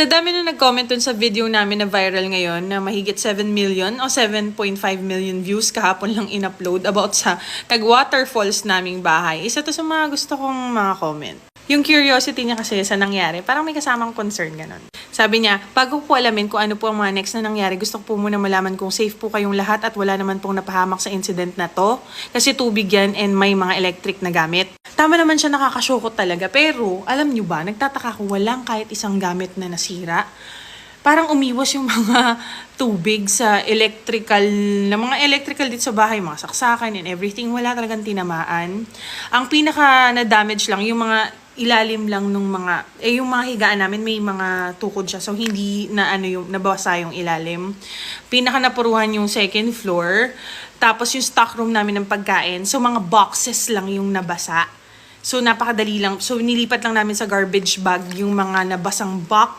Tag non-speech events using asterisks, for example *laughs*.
Sa dami na nag-comment dun sa video namin na viral ngayon na mahigit 7 million o 7.5 million views kahapon lang in-upload about sa tag-waterfalls naming bahay. Isa to sa mga gusto kong mga comment. Yung curiosity niya kasi sa nangyari, parang may kasamang concern ganun. Sabi niya, bago po alamin kung ano po ang mga next na nangyari, gusto ko po muna malaman kung safe po kayong lahat at wala naman pong napahamak sa incident na to. Kasi tubig yan and may mga electric na gamit. Tama naman siya nakakasyokot talaga. Pero, alam niyo ba, nagtataka ko walang kahit isang gamit na nasira. Parang umiwas yung *laughs* mga tubig sa electrical, na mga electrical dito sa bahay, mga saksakan and everything. Wala talagang tinamaan. Ang pinaka na-damage lang, yung mga ilalim lang nung mga, eh yung mga higaan namin may mga tukod siya. So hindi na ano yung, nabasa yung ilalim. Pinaka napuruhan yung second floor. Tapos yung stock room namin ng pagkain. So mga boxes lang yung nabasa. So napakadali lang. So nilipat lang namin sa garbage bag yung mga nabasang box